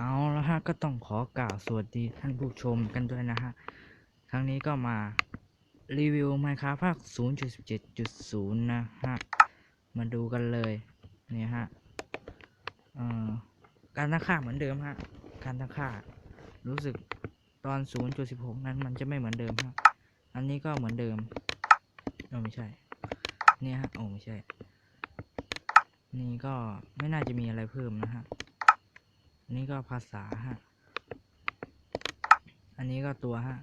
เอาและฮะก็ต้องขอกล่าวสวัสดีท่านผู้ชมกันด้วยนะฮะ ครั้งนี้ก็มารีวิว Minecraft ภาค 0.17.0 นะฮะ มาดูกันเลยเนี่ยฮะการตั้งค่าเหมือนเดิมฮะ การตั้งค่า รู้สึกตอน 0.16 นั้นมันจะไม่เหมือนเดิมฮะ อันนี้ก็เหมือนเดิมโอ้ไม่ใช่ เนี่ยฮะ โอ้ไม่ใช่ นี่ก็ไม่น่าจะมีอะไรเพิ่มนะฮะ นนี้ก็ภาษาฮะ อันนี้ก็ตัวฮะ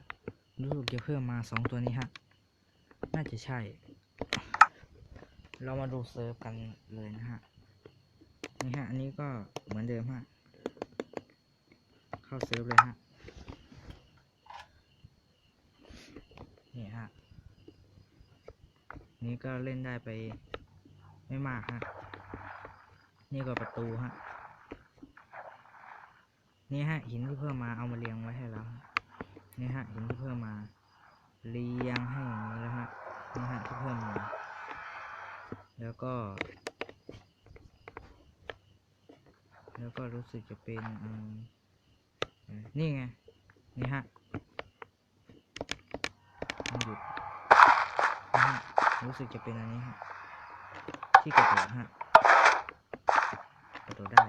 รู้สึกจะเพิ่มมาสองตัวนี้ฮะ น่าจะใช่ เรามาดูเซิร์ฟกันเลยนะฮะ นี่ฮะ อันนี้ก็เหมือนเดิมฮะ เข้าเซิร์ฟเลยฮะ นี่ฮะ นี่ก็เล่นได้ไปไม่มากฮะ นี่ก็ประตูฮะ นี่ฮะหินที่เพิ่มมาเอามาเรียงไว้ให้แล้วนี่ฮะหินที่เพิ่มมาเรียงให้อย่างนี้แล้วฮะนี่ฮะที่เพิ่มมา แล้วก็ แล้วก็รู้สึกจะเป็นเอ่อนี่ไงนี่ฮะหยุดนี่ฮะรู้สึกจะเป็นอันนี้ฮะที่กระโดดฮะกระโดดได้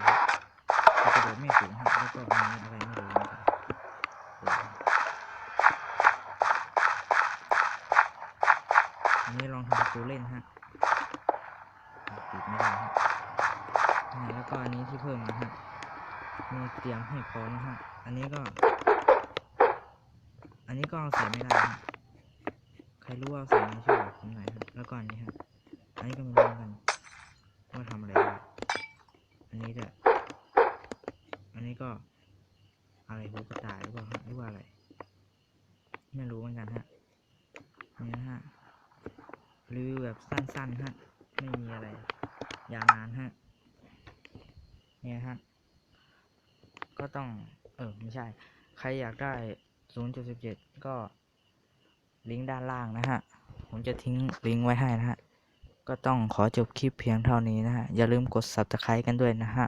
กระโดดไม่สูงฮะแล้วก็อันนี้อะไรไม่รู้นะครับเดี๋ยวนะ อันนี้ลองทำประตูเล่นฮะปิดไม่ได้ฮะอ่แล้วก็อันนี้ที่เพิ่มมาฮะมีเตรียมให้พร้อมนะฮะ อันนี้ก็ อันนี้ก็เอาใส่ไม่ได้ฮะใครรู้ว่าเอาใส่ในช่วยบอกผมหน่อยฮะแล้วก็อันนี้ฮะอันนี้ก็ไม่รู้เหมือนกันว่าทำอะไรได้อันนี้ด้วยอันนี้ก็อะไรหัวกระต่ายหรือเปล่าหรือว่าอะไร ไม่รู้เหมือนกันฮะ รีวิวแบบสั้นๆฮะ ไม่มีอะไร ยาวนานฮะ เนี่ยฮะ ก็ต้อง เออ ไม่ใช่ ใครอยากได้ 0.17 ก็ ลิงก์ด้านล่างนะฮะ ผมจะทิ้งลิงก์ไว้ให้นะฮะ ก็ต้องขอจบคลิปเพียงเท่านี้นะฮะ อย่าลืมกด subscribe กันด้วยนะฮะ